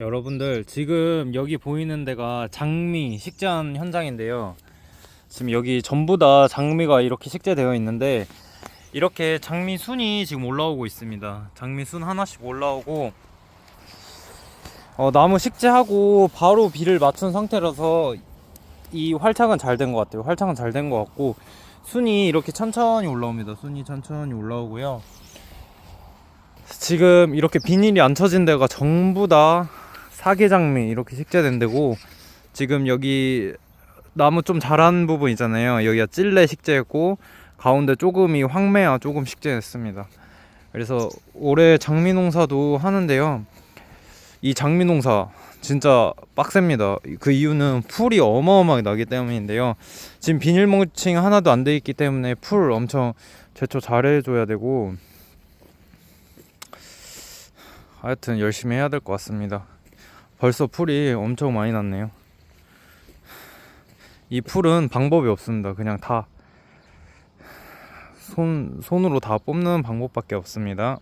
여러분들 지금 여기 보이는 데가 장미 식재한 현장인데요. 지금 여기 전부 다 장미가 이렇게 식재되어 있는데 이렇게 장미 순이 지금 올라오고 있습니다. 장미 순 하나씩 올라오고 어, 나무 식재하고 바로 비를 맞춘 상태라서 이 활착은 잘 된 것 같아요. 활착은 잘 된 것 같고 순이 이렇게 천천히 올라옵니다. 순이 천천히 올라오고요. 지금 이렇게 비닐이 안 쳐진 데가 전부 다 사계장미 이렇게 식재된 데고 지금 여기 나무 좀 자란 부분 있잖아요. 여기가 찔레 식재했고 가운데 조금이 황매화 조금 식재했습니다. 그래서 올해 장미 농사도 하는데요. 이 장미 농사 진짜 빡셉니다. 그 이유는 풀이 어마어마하게 나기 때문인데요. 지금 비닐 mul칭 하나도 안 돼 있기 때문에 풀 엄청 제초 잘해줘야 되고 하여튼 열심히 해야 될 것 같습니다. 벌써 풀이 엄청 많이 났네요. 이 풀은 방법이 없습니다. 그냥 다 손, 손으로 다 뽑는 방법밖에 없습니다.